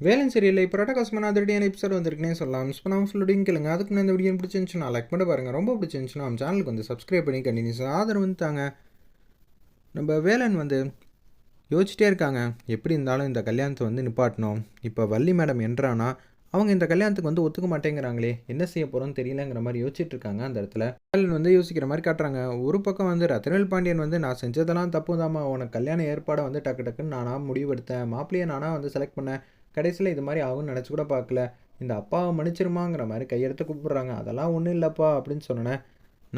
வேலன் சரியில்லை. இப்போ ரட்டகாசமான அதிரடியான எபிசோட் வந்திருக்குனே சொல்லலாம். மிஸ் பண்ணாமல் ஃபுல்லோடையும் கேளுங்க. அதுக்கு நான் இந்த வீடியோ பிடிச்சிருந்துச்சுன்னா லைக் பண்ணி பாருங்கள் ரொம்ப பிடிச்சிருந்துச்சுன்னா நம்ம சேனலுக்கு வந்து சப்ஸ்கிரைப் பண்ணி கண்டினியூஸ் ஆதரவு வந்து தாங்க. நம்ம வேலன் வந்து யோசிச்சிட்டே இருக்காங்க. எப்படி இருந்தாலும் இந்த கல்யாணத்தை வந்து நிப்பாட்டணும். இப்போ வள்ளி மேடம் என்றானா அவங்க இந்த கல்யாணத்துக்கு வந்து ஒத்துக்க மாட்டேங்கிறாங்களே. என்ன செய்ய போகிறோம்னு தெரியலங்கிற மாதிரி யோசிச்சுட்டு இருக்காங்க அந்த இடத்துல. வேலன் வந்து யோசிக்கிற மாதிரி காட்டுறாங்க. ஒரு பக்கம் வந்து ரத்னவேல் பாண்டியன் வந்து நான் செஞ்சதெல்லாம் தப்பு தாம்மா உனக்கு கல்யாண ஏற்பாடை வந்து டக்கு டக்குன்னு நானாக முடிவெடுத்தேன். மாப்பிள்ளையை நானாக வந்து செலக்ட் பண்ணேன். கடைசியில் இது மாதிரி ஆகும்னு நினச்சி கூட பார்க்கல. இந்த அப்பாவை மன்னிச்சிருமாங்கிற மாதிரி கையெடுத்து கூப்பிட்றாங்க. அதெல்லாம் ஒன்றும் இல்லைப்பா அப்படின்னு சொன்னேன்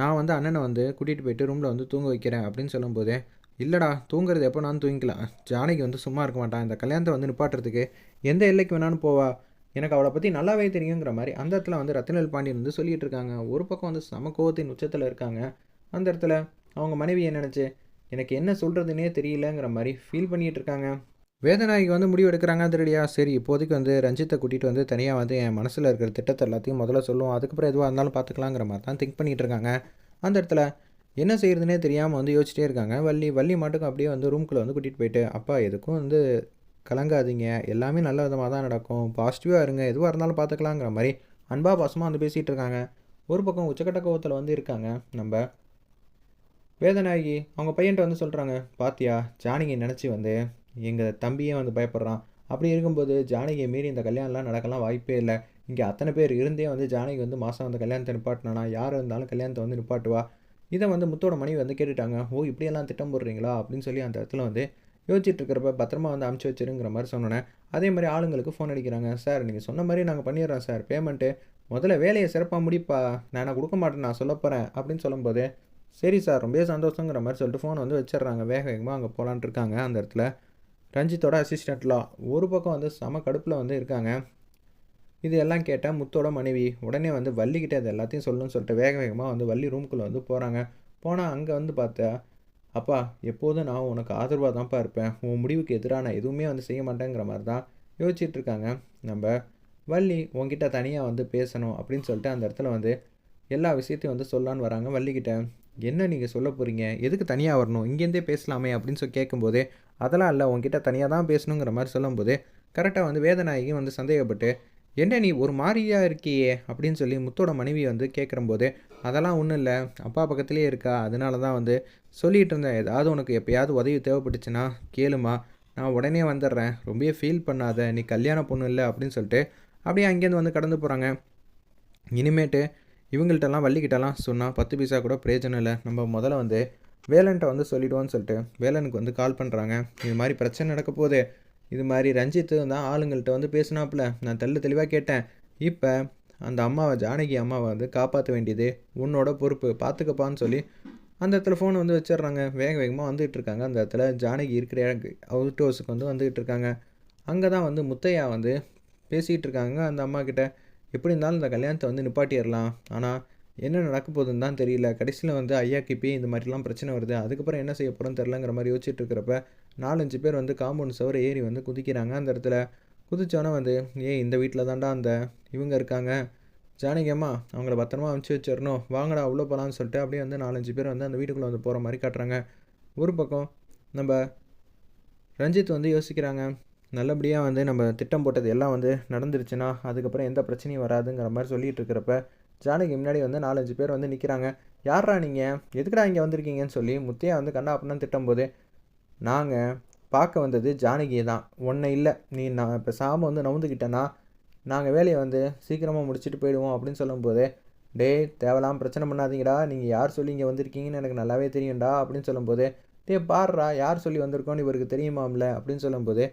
நான் வந்து அண்ணனை வந்து கூட்டிகிட்டு போயிட்டு ரூமில் வந்து தூங்க வைக்கிறேன் அப்படின்னு சொல்லும்போதே இல்லைடா தூங்குறது எப்போ நான் தூங்கிக்கலாம். ஜானகி வந்து சும்மா இருக்க மாட்டான் இந்த கல்யாணத்தை வந்து நிப்பாட்டுறதுக்கு எந்த எல்லைக்கு வேணாலும் போவா. எனக்கு அவளை பற்றி நல்லாவே தெரியுங்கிற மாதிரி அந்த இடத்துல வந்து ரத்னவேல் பாண்டியன் வந்து சொல்லிகிட்டு இருக்காங்க. ஒரு பக்கம் வந்து சம கோவத்தின் உச்சத்தில் இருக்காங்க. அந்த இடத்துல அவங்க மனைவியை நினச்சி எனக்கு என்ன சொல்கிறதுனே தெரியலங்கிற மாதிரி ஃபீல் பண்ணிகிட்டு இருக்காங்க. வேதநாயகி வந்து முடிவு எடுக்கிறாங்க திருடியா சரி இப்போதைக்கு வந்து ரஞ்சித்தை கூட்டிகிட்டு வந்து தனியாக வந்து என் மனசில் இருக்கிற திட்டத்தை எல்லாத்தையும் முதல்ல சொல்லுவோம் அதுக்கப்புறம் எதுவாக இருந்தாலும் பார்த்துக்கலாங்கிற மாதிரி தான் திங்க் பண்ணிகிட்டு இருக்காங்க. அந்த இடத்துல என்ன செய்யறதுனே தெரியாமல் வந்து யோசிச்சிட்டே இருக்காங்க. வள்ளி வள்ளி மாட்டுக்கும் அப்படியே வந்து ரூம்குள்ளே வந்து கூட்டிகிட்டு போயிட்டு அப்பா எதுக்கும் வந்து கலங்காதீங்க. எல்லாமே நல்ல விதமாக தான் நடக்கும். பாசிட்டிவாக இருங்க. எதுவாக இருந்தாலும் பார்த்துக்கலாங்கிற மாதிரி அன்பா பாசமாக வந்து பேசிகிட்டு இருக்காங்க. ஒரு பக்கம் உச்சக்கட்ட கோவத்தில் வந்து இருக்காங்க நம்ம வேதநாயகி. அவங்க பையன்ட்ட வந்து சொல்கிறாங்க பாத்தியா ஜானகி நினச்சி வந்து எங்கள் தம்பியே வந்து பயப்படுறான். அப்படி இருக்கும்போது ஜானகியை மீறி இந்த கல்யாணம்லாம் நடக்கலாம் வாய்ப்பே இல்லை. இங்கே அத்தனை பேர் இருந்தே வந்து ஜானகி வந்து மாதம் வந்து கல்யாணத்தை நிப்பாட்டினானா? யார் இருந்தாலும் கல்யாணத்தை வந்து நிப்பாட்டுவா? இதை வந்து முத்தோட மனைவி வந்து கேட்டுட்டாங்க. ஓ இப்படியெல்லாம் திட்டம் போடுறீங்களா? அப்படின்னு சொல்லி அந்த இடத்துல வந்து யோசிச்சுட்டு இருக்கிறப்ப பத்திரமா வந்து அமுச்சு வச்சிருங்கிற மாதிரி சொன்னேன் அதே மாதிரி ஆளுங்களுக்கு ஃபோன் அடிக்கிறாங்க. சார் நீங்கள் சொன்ன மாதிரி நாங்கள் பண்ணிடுறோம் சார். பேமெண்ட்டு முதல்ல வேலையை சிறப்பாக முடிப்பா. நான் நான் கொடுக்க மாட்டேன். நான் சொல்ல போகிறேன் அப்படின்னு சொல்லும்போது சரி சார் ரொம்ப சந்தோஷங்கிற மாதிரி சொல்லிட்டு ஃபோன் வந்து வச்சிடுறாங்க. வேக வேகமாக அங்கே போகலான்ட்டு இருக்காங்க அந்த இடத்துல. ரஞ்சித்தோட அசிஸ்டண்ட்லாம் ஒரு பக்கம் வந்து செம கடுப்பில் வந்து இருக்காங்க. இது எல்லாம் கேட்டால் முத்தோட மனைவி உடனே வந்து வள்ளிக்கிட்ட அது எல்லாத்தையும் சொல்லணும்னு சொல்லிட்டு வேக வேகமாக வந்து வள்ளி ரூம்குள்ளே வந்து போகிறாங்க போனால் அங்கே வந்து பார்த்தா அப்பா எப்போதும் நான் உனக்கு ஆதரவாக தான்ப்பா இருப்பேன். உன் முடிவுக்கு எதிராக நான் எதுவுமே வந்து செய்ய மாட்டேங்கிற மாதிரி தான் யோசிச்சுட்டு இருக்காங்க. நம்ம வள்ளி உன்கிட்ட தனியாக வந்து பேசணும் அப்படின்னு சொல்லிட்டு அந்த இடத்துல வந்து எல்லா விஷயத்தையும் வந்து சொல்லான்னு வராங்க வள்ளிக்கிட்ட என்ன நீங்கள் சொல்ல போகிறீங்க எதுக்கு தனியாக வரணும்? இங்கேருந்தே பேசலாமே அப்படின்னு சொல்லி கேட்கும்போதே அதெல்லாம் இல்லை உங்ககிட்ட தனியாக தான் பேசணுங்கிற மாதிரி சொல்லும்போது கரெக்டாக வந்து வேதநாயகி வந்து சந்தேகப்பட்டு என்ன நீ ஒரு மாதிரியாக இருக்கியே? அப்படின்னு சொல்லி முத்தோட மனைவி வந்து கேட்குறம்போது அதெல்லாம் ஒன்றும் இல்லை. அப்பா பக்கத்துலேயே இருக்கா? அதனால தான் வந்து சொல்லிகிட்டு இருந்தேன். ஏதாவது உனக்கு எப்போயாவது உதவி தேவைப்பட்டுச்சுன்னா கேளுமா. நான் உடனே வந்துடுறேன். ரொம்பவே ஃபீல் பண்ணாத. நீ கல்யாண பொண்ணு இல்லை அப்படின்னு சொல்லிட்டு அப்படியே அங்கேருந்து வந்து கடந்து போகிறாங்க இனிமேட்டு இவங்கள்ட்டலாம் வள்ளிக்கிட்டலாம் சொன்னால் பத்து பைசா கூட பிரயோஜனம் இல்லை. நம்ம முதல்ல வந்து வேலன்ட்ட வந்து சொல்லிவிடுவோன்னு சொல்லிட்டு வேலனுக்கு வந்து கால் பண்ணுறாங்க இது மாதிரி பிரச்சனை நடக்க போகுது. இது மாதிரி ரஞ்சித்து தான் ஆளுங்கள்ட்ட வந்து பேசினாப்புல. நான் தெல்ல தெளிவாக கேட்டேன். இப்போ அந்த அம்மாவை ஜானகி அம்மாவை வந்து காப்பாற்ற வேண்டியது உன்னோட பொறுப்பு. பார்த்துக்கப்பான்னு சொல்லி அந்த இடத்துல ஃபோன் வந்து வச்சிடுறாங்க. வேக வேகமாக வந்துகிட்டு இருக்காங்க. அந்த இடத்துல ஜானகி இருக்கிற அவுட் ஹவுஸுக்கு வந்து வந்துகிட்டு இருக்காங்க. அங்கே தான் வந்து முத்தையா வந்து பேசிகிட்டு இருக்காங்க. அந்த அம்மா கிட்ட எப்படி இருந்தாலும் இந்த கல்யாணத்தை வந்து நிப்பாட்டிடலாம். ஆனால் என்ன நடக்க போகுதுன்னு தான் தெரியல. கடைசியில் வந்து ஐயா கிப்பி இந்த மாதிரிலாம் பிரச்சனை வருது. அதுக்கப்புறம் என்ன செய்ய போகிறோன்னு தெரிலங்கிற மாதிரி யோசிச்சுட்டு இருக்கிறப்ப நாலஞ்சு பேர் வந்து காம்பவுண்ட் சவரை ஏறி வந்து குதிக்கிறாங்க அந்த இடத்துல. குதிச்சோன்னே வந்து ஏன் இந்த வீட்டில் தாண்டா அந்த இவங்க இருக்காங்க. ஜானகி அம்மா அவங்கள பத்திரமா அனுப்பிச்சி வச்சிடணும். வாங்கடா உள்ளே போகலான்னு சொல்லிட்டு அப்படியே வந்து நாலஞ்சு பேர் வந்து அந்த வீட்டுக்குள்ளே வந்து போகிற மாதிரி காட்டுறாங்க. ஒரு பக்கம் நம்ம ரஞ்சித் வந்து யோசிக்கிறாங்க நல்லபடியாக வந்து நம்ம திட்டம் போட்டது எல்லாம் வந்து நடந்துருச்சுன்னா அதுக்கப்புறம் எந்த பிரச்சனையும் வராதுங்கிற மாதிரி சொல்லிட்டு இருக்கிறப்ப ஜானகி முன்னாடி வந்து நாலஞ்சு பேர் வந்து நிற்கிறாங்க யாரா நீங்கள் எதுக்குடா இங்கே வந்திருக்கீங்கன்னு சொல்லி முத்தையா வந்து கண்ணா அப்படின்னு திட்டம் போது நாங்கள் பார்க்க வந்தது ஜானகியை தான். ஒன்றை இல்லை. நீ நான் இப்போ சாம வந்து நவுந்துக்கிட்டேன்னா நாங்கள் வேலையை வந்து சீக்கிரமாக முடிச்சுட்டு போயிடுவோம் அப்படின்னு சொல்லும்போது டே தேவலாம் பிரச்சனை பண்ணாதீங்கடா. நீங்கள் யார் சொல்லி இங்கே வந்திருக்கீங்கன்னு எனக்கு நல்லாவே தெரியும்டா அப்படின்னு சொல்லும்போது டே பாடுறா யார் சொல்லி வந்திருக்கோன்னு இவருக்கு தெரியுமாம்ல? அப்படின்னு சொல்லும்போது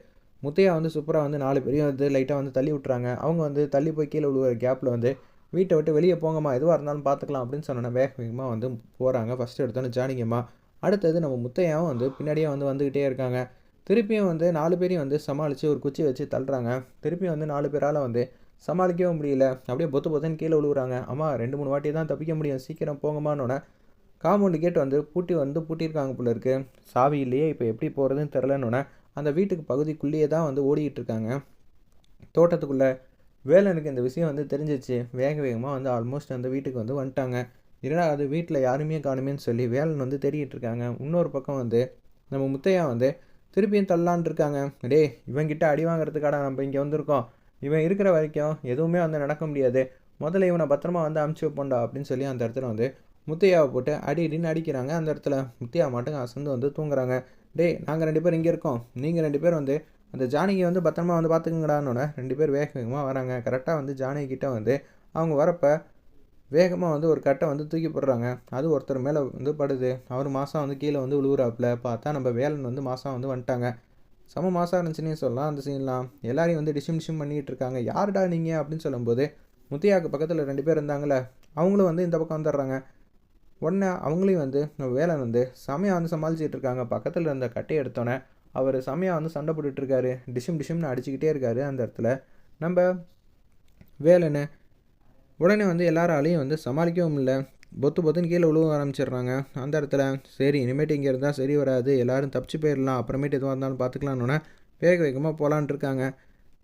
முத்தையா வந்து சூப்பராக வந்து நாலு பேரையும் வந்து லைட்டாக வந்து தள்ளி விட்றாங்க அவங்க வந்து தள்ளி போய் கீழே விழுகிற கேப்பில் வந்து வீட்டை விட்டு வெளியே போங்கம்மா எதுவாக இருந்தாலும் பார்த்துக்கலாம் அப்படின்னு சொன்னோன்னே வேக வேகமாக வந்து போகிறாங்க ஃபஸ்ட்டு எடுத்தோன்னே ஜானிங்கம்மா அடுத்தது நம்ம முத்தையாவும் வந்து பின்னாடியே வந்து வந்துக்கிட்டே இருக்காங்க. திருப்பியும் வந்து நாலு பேரையும் வந்து சமாளித்து ஒரு குச்சி வச்சு தள்ளுறாங்க. திருப்பியும் வந்து நாலு பேரால் வந்து சமாளிக்கவும் முடியல. அப்படியே பொத்து பொத்துன்னு கீழே விழுவுறாங்க. அம்மா ரெண்டு மூணு வாட்டி தான் தப்பிக்க முடியும். சீக்கிரம் போங்கம்மான்னொன்னே காம்பவுண்டு கேட் வந்து பூட்டி வந்து பூட்டியிருக்காங்க போல இருக்குது சாவி இல்லையே இப்போ எப்படி போகிறதுன்னு தெரிலன்னொன்னே அந்த வீட்டுக்கு பகுதிக்குள்ளேயே தான் வந்து ஓடிக்கிட்டு இருக்காங்க தோட்டத்துக்குள்ளே வேலனுக்கு இந்த விஷயம் வந்து தெரிஞ்சிச்சு. வேக வேகமாக வந்து ஆல்மோஸ்ட் அந்த வீட்டுக்கு வந்து வந்துட்டாங்க. இல்லைனா அது வீட்டில் யாருமே காணுமேன்னு சொல்லி வேலன் வந்து தேடிட்டு இருக்காங்க இன்னொரு பக்கம் வந்து நம்ம முத்தையா வந்து திருப்பியும் தள்ளலான் இருக்காங்க. டேய் இவங்கிட்ட அடி வாங்குறதுக்காடா நம்ம இங்கே வந்திருக்கோம். இவன் இருக்கிற வரைக்கும் எதுவுமே வந்து நடக்க முடியாது. முதல்ல இவனை பத்திரமா வந்து அமுச்சு வைப்போண்டா அப்படின்னு சொல்லி அந்த இடத்துல வந்து முத்தையாவை போட்டு அடி அடின்னு அடிக்கிறாங்க. அந்த இடத்துல முத்தையா மட்டும் அசந்து வந்து தூங்குறாங்க. டேய் நாங்கள் ரெண்டு பேர் இங்கே இருக்கோம். நீங்கள் ரெண்டு பேர் வந்து அந்த ஜானகியை வந்து பத்திரமா வந்து பார்த்துக்குங்கடான்னு ரெண்டு பேர் வேக வேகமாக வராங்க கரெக்டாக வந்து ஜானகி கிட்ட வந்து அவங்க வரப்போ வேகமாக வந்து ஒரு கட்டை வந்து தூக்கி போடுறாங்க. அது ஒருத்தர் மேலே வந்து படுது. அவர் மாதம் வந்து கீழே வந்து உழுவுறாப்புல பார்த்தா நம்ம வேலன் வந்து மாதம் வந்து வந்துட்டாங்க. செம மாதம் இருந்துச்சுன்னே சொல்லலாம் அந்த சீன்லாம் எல்லாரையும் வந்து டிஷிம் டிஷிம் பண்ணிகிட்டு இருக்காங்க. யாருடா நீங்கள் அப்படின்னு சொல்லும்போது முத்தியாவுக்கு பக்கத்தில் ரெண்டு பேர் இருந்தாங்களே அவங்களும் வந்து இந்த பக்கம் வந்துடுறாங்க. உடனே அவங்களையும் வந்து வேலை வந்து செமையாக வந்து சமாளிச்சிட்டு இருக்காங்க. பக்கத்தில் இருந்த கட்டையை எடுத்தோன்னே அவர் செமையாக வந்து சண்டை போட்டுட்ருக்காரு டிஷும் டிஷும்னு அடிச்சுக்கிட்டே இருக்காரு அந்த இடத்துல. நம்ம வேலைன்னு உடனே வந்து எல்லாராலையும் வந்து சமாளிக்கவும் இல்லை. பொத்து பொத்துன்னு கீழே விழுவ ஆரம்பிச்சிடுறாங்க. அந்த இடத்துல சரி இனிமேட்டு இங்கே இருந்தால் சரி வராது. எல்லோரும் தப்பிச்சு போயிடலாம். அப்புறமேட்டு எதுவாக இருந்தாலும் பார்த்துக்கலான்னொன்னே வேக வேகமாக போகலான் இருக்காங்க.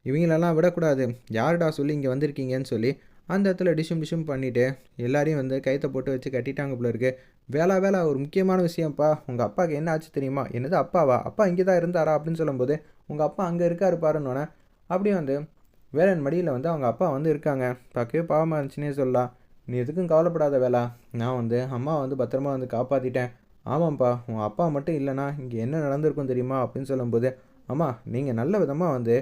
இவங்களெல்லாம் விடக்கூடாது. யாருடா சொல்லி இங்கே வந்திருக்கீங்கன்னு சொல்லி அந்த இடத்துல டிஷும் டிஷும் பண்ணிவிட்டு எல்லாரையும் வந்து கைத்தை போட்டு வச்சு கட்டிட்டாங்க போல இருக்கு. வேலை வேலை ஒரு முக்கியமான விஷயம்ப்பா. உங்கள் அப்பாவுக்கு என்ன ஆச்சு தெரியுமா? என்னது அப்பாவா? அப்பா இங்கே தான் இருந்தாரா? அப்படின்னு சொல்லும்போது உங்கள் அப்பா அங்கே இருக்காரு பாருன்னொன்னே அப்படியே வந்து வேலன் மடியில் வந்து அவங்க அப்பா வந்து இருக்காங்க. பார்க்கவே பாவமாக இருந்துச்சுன்னே சொல்லலாம். நீ எதுக்கும் கவலைப்படாத வேலை. நான் வந்து அம்மா வந்து பத்திரமா வந்து காப்பாற்றிட்டேன் ஆமாம்ப்பா உன் அப்பா மட்டும் இல்லைனா இங்கே என்ன நடந்திருக்கும் தெரியுமா? அப்படின்னு சொல்லும்போது அம்மா நீங்கள் நல்ல விதமாக வந்து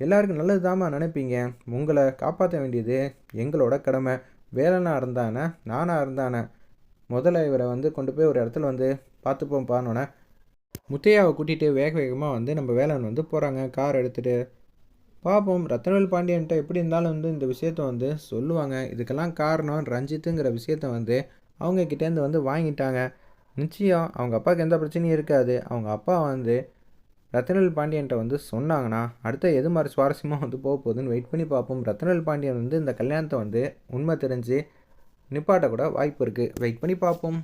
எல்லாருக்கும் நல்லது தாமா நினைப்பீங்க. உங்களை காப்பாற்ற வேண்டியது எங்களோட கடமை. வேலனாக இருந்தானே நானாக இருந்தானே. முதல்ல இவரை வந்து கொண்டு போய் ஒரு இடத்துல வந்து பார்த்துப்போம் பானோன்னே முத்தையாவை கூட்டிகிட்டு வேக வேகமாக வந்து நம்ம வேலன் வந்து போகிறாங்க கார் எடுத்துகிட்டு பார்ப்போம். ரத்னவேல் பாண்டியன்ட்ட எப்படி இருந்தாலும் வந்து இந்த விஷயத்த வந்து சொல்லுவாங்க. இதுக்கெல்லாம் காரணம் ரஞ்சித்துங்கிற விஷயத்த வந்து அவங்க கிட்டேருந்து வந்து வாங்கிட்டாங்க. நிச்சயம் அவங்க அப்பாவுக்கு எந்த பிரச்சனையும் இருக்காது. அவங்க அப்பா வந்து ரத்தனல் பாண்டியன்ட்ட வந்து சொன்னாங்கன்னா அடுத்த எது மாதிரி சுவாரஸ்யமாக வந்து போக போகுதுன்னு வெயிட் பண்ணி பார்ப்போம். ரத்தனல் பாண்டியன் வந்து இந்த கல்யாணத்தை வந்து உண்மை தெரிஞ்சு நிப்பாட்ட கூட வாய்ப்பு இருக்குது வெயிட் பண்ணி பார்ப்போம்.